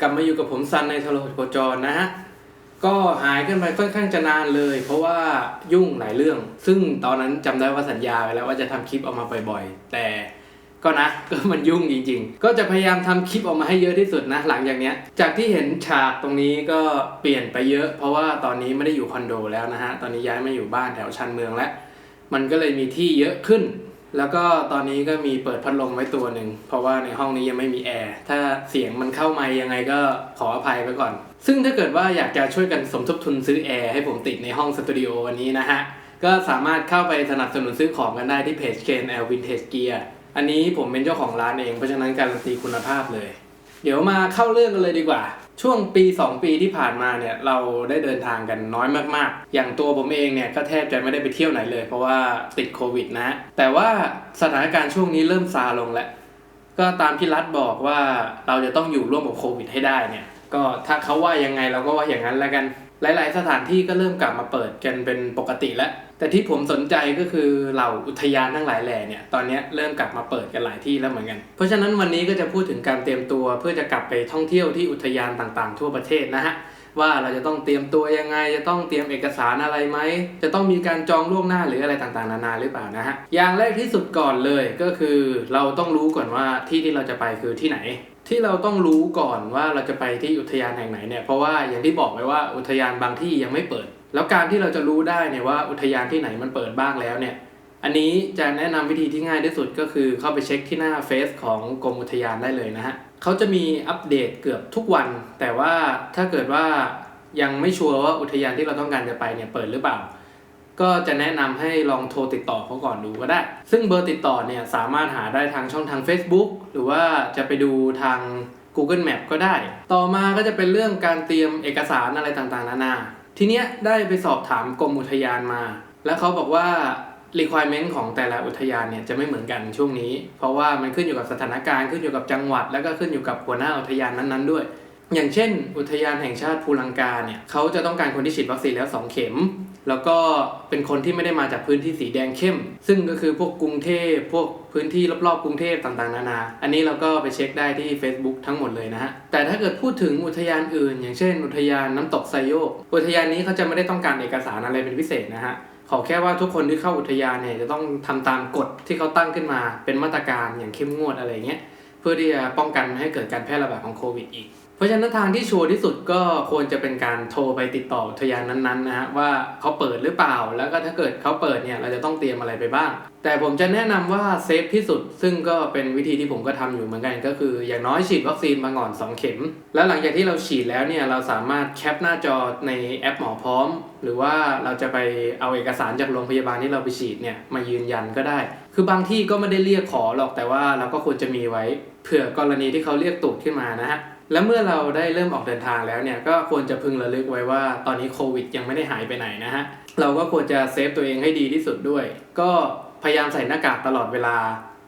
กลับมาอยู่กับผมซันในทรหดโคจรนะฮะ ก็หายกันไปค่อนข้างจะนานเลย เพราะว่ายุ่งหลายเรื่อง ซึ่งตอนนั้นจำได้ว่าสัญญาไว้แล้วว่าจะทำคลิปออกมาบ่อยๆ แต่ก็นะก็มันยุ่งจริงๆ ก็จะพยายามทำคลิปออกมาให้เยอะที่สุดนะหลังจากเนี้ย จากที่เห็นฉากตรงนี้ก็เปลี่ยนไปเยอะ เพราะว่าตอนนี้ไม่ได้อยู่คอนโดแล้วนะฮะ ตอนนี้ย้ายมาอยู่บ้านแถวชันเมืองแล้ว มันก็เลยมีที่เยอะขึ้น แล้วก็ตอนนี้ก็มีเปิดพัดลมไว้ตัวหนึ่ง เพราะว่าในห้องนี้ยังไม่มีแอร์ ถ้าเสียงมันเข้ามายังไงก็ขออภัยไปก่อน ซึ่งถ้าเกิดว่าอยากจะช่วยกันสมทบทุนซื้อแอร์ให้ผมติดในห้องสตูดิโอวันนี้นะฮะ ก็สามารถเข้าไปสนับสนุนซื้อของกันได้ที่เพจ KNL Vintage Gear อันนี้ผมเป็นเจ้าของร้านเองเพราะฉะนั้นการันตีคุณภาพเลย เดี๋ยวมาเข้าเรื่องกันเลยดีกว่า ช่วงปี 2 ปีที่ผ่านมาเนี่ยเราได้เดินทางกันน้อยมากๆ อย่างตัวผมเองเนี่ยก็แทบจะไม่ได้ไปเที่ยวไหนเลย เพราะว่าติดโควิดนะ แต่ว่าสถานการณ์ช่วงนี้เริ่มซาลงแล้วก็ตามที่รัฐบอกว่าเราจะต้องอยู่ร่วมกับโควิดให้ได้เนี่ย ก็ถ้าเขาว่ายังไงเราก็ว่าอย่างนั้นแล้วกัน หลาย ๆ สถานที่ก็เริ่มกลับมาเปิดกันเป็นปกติแล้ว แต่ที่ผมสนใจก็คือเหล่าอุทยานทั้งหลายแหล่เนี่ยตอนนี้เริ่มกลับมาเปิดกันหลายที่แล้วเหมือนกัน เพราะฉะนั้นวันนี้ก็จะพูดถึงการเตรียมตัวเพื่อจะกลับไปท่องเที่ยวที่อุทยานต่าง ๆ ทั่วประเทศนะฮะ ว่าเราจะต้องเตรียมตัวยังไง จะต้องเตรียมเอกสารอะไรไหม จะต้องมีการจองล่วงหน้าหรืออะไรต่างๆ นานาหรือเปล่านะฮะ อย่างแรกที่สุดก่อนเลยก็คือเราต้องรู้ก่อนว่าที่ที่เราจะไปคือที่ไหน ที่เราต้องรู้ก่อนว่าเราจะไปที่อุทยานแห่งไหนเนี่ยเพราะว่าอย่างที่บอกไว้ว่าอุทยานบางที่ยังไม่เปิด แล้วการที่เราจะรู้ได้เนี่ยว่าอุทยานที่ไหนมันเปิดบ้างแล้วเนี่ย อันนี้จะแนะนำวิธีที่ง่ายที่สุดก็คือเข้าไปเช็คที่หน้าเฟซของกรมอุทยานได้เลยนะฮะเขาจะมีอัปเดตเกือบทุกวัน แต่ว่าถ้าเกิดว่ายังไม่ชัวร์ว่าอุทยานที่เราต้องการจะไปเนี่ยเปิดหรือเปล่า ก็จะแนะนำให้ลองโทรติดต่อเขาก่อนดูก็ได้ ซึ่งเบอร์ติดต่อเนี่ยสามารถหาได้ทางช่องทาง Facebook หรือว่าจะไปดูทาง Google Map ก็ได้ ต่อมาก็จะเป็นเรื่องการเตรียมเอกสารอะไรต่างๆ นานา ทีเนี้ยได้ไปสอบถามกรมอุทยานมา แล้วเขาบอกว่า requirement ของแต่ละอุทยานเนี่ยจะไม่เหมือนกันช่วงนี้ เพราะว่ามันขึ้นอยู่กับสถานการณ์ขึ้นอยู่กับจังหวัด แล้วก็ขึ้นอยู่กับหัวหน้าอุทยานนั้นๆด้วย อย่างเช่น อุทยานแห่งชาติภูลังกาเนี่ยเขาจะต้องการคนที่ฉีดวัคซีนแล้ว 2 เข็ม แล้วก็เป็นคนที่ไม่ได้มาจากพื้นที่สีแดงเข้ม ซึ่งก็คือพวกกรุงเทพพวกพื้นที่รอบๆกรุงเทพต่างๆนานา อันนี้เราก็ไปเช็คได้ที่ Facebook ทั้งหมดเลยนะฮะแต่ถ้าเกิดพูดถึงอุทยานอื่น อย่างเช่น อุทยานน้ำตกไซโยกอุทยานนี้เขาจะไม่ได้ต้องการเอกสารอะไรเป็นพิเศษนะฮะ ขอแค่ว่าทุกคนที่เข้าอุทยานเนี่ยจะต้องทำตามกฎที่เขาตั้งขึ้นมาเป็นมาตรการอย่างเข้มงวดอะไรเงี้ยเพื่อที่จะป้องกันไม่ให้เกิดการแพร่ระบาดของโควิดอีก เพราะฉะนั้นทางที่ชัวร์ที่สุดก็ควรจะเป็นการโทรไปติดต่ออุทยานนั้นๆนะฮะว่าเขาเปิดหรือเปล่า แล้วก็ถ้าเกิดเขาเปิดเนี่ยเราจะต้องเตรียมอะไรไปบ้าง แต่ผมจะแนะนำว่าเซฟที่สุด ซึ่งก็เป็นวิธีที่ผมก็ทำอยู่เหมือนกัน ก็คืออย่างน้อยฉีดวัคซีนมาก่อน2 เข็ม แล้วหลังจากที่เราฉีดแล้วเนี่ยเราสามารถแคปหน้าจอในแอปหมอพร้อม หรือว่าเราจะไปเอาเอกสารจากโรงพยาบาลที่เราไปฉีดเนี่ยมายืนยันก็ได้ คือบางที่ก็ไม่ได้เรียกขอหรอกแต่ว่าเราก็ควรจะมีไว้ เผื่อกรณีที่เขาเรียกตรวจขึ้นมานะฮะ และเมื่อเราได้เริ่มออกเดินทางแล้วเนี่ยก็ควรจะพึงระลึกไว้ว่าตอนนี้โควิดยังไม่ได้หายไปไหนนะฮะ เราก็ควรจะเซฟตัวเองให้ดีที่สุดด้วย ก็พยายามใส่หน้ากากตลอดเวลา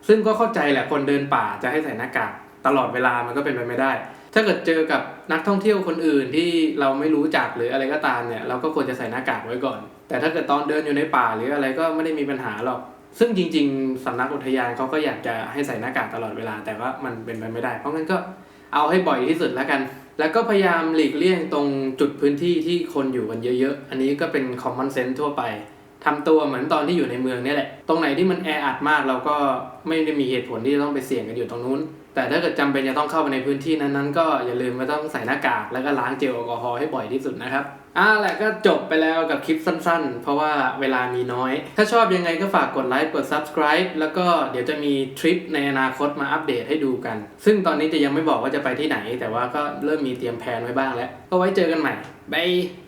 ซึ่งก็เข้าใจแหละคนเดินป่าจะให้ใส่หน้ากากตลอดเวลามันก็เป็นไปไม่ได้ ถ้าเกิดเจอกับนักท่องเที่ยวคนอื่นที่เราไม่รู้จักหรืออะไรก็ตามเนี่ยเราก็ควรจะใส่หน้ากากไว้ก่อน แต่ถ้าเกิดตอนเดินอยู่ในป่าหรืออะไรก็ไม่ได้มีปัญหาหรอก ซึ่งจริง ๆสำนักอุทยานเขาก็อยากจะให้ใส่หน้ากากตลอดเวลา แต่ว่ามันเป็นไปไม่ได้ เพราะงั้นก็เอาให้บ่อยที่สุดแล้วกัน แล้วก็พยายามหลีกเลี่ยงตรงจุดพื้นที่ที่คนอยู่กันเยอะ ๆ อันนี้ก็เป็น common sense ทั่วไปทำตัวเหมือนตอนที่อยู่ในเมืองนี่แหละ ตรงไหนที่มันแออัดมากเราก็ไม่ได้มีเหตุผลที่จะต้องไปเสี่ยงกันอยู่ตรงนู้น แต่ถ้าเกิดจำเป็นจะต้องเข้าไปในพื้นที่นั้นๆ ก็อย่าลืมว่าต้องใส่หน้ากากแล้วก็ล้างเจลแอลกอฮอล์ให้บ่อยที่สุดนะครับอ่าแหละก็จบไปแล้วกับคลิปสั้นๆ เพราะว่าเวลามีน้อย ถ้าชอบยังไงก็ฝากกดไลค์กด subscribe แล้วก็เดี๋ยวจะมีทริปในอนาคตมาอัปเดตให้ดูกัน ซึ่งตอนนี้จะยังไม่บอกว่าจะไปที่ไหน แต่ว่าก็เริ่มมีเตรียมแผนไว้บ้างแล้ว ก็ไว้เจอกันใหม่บาย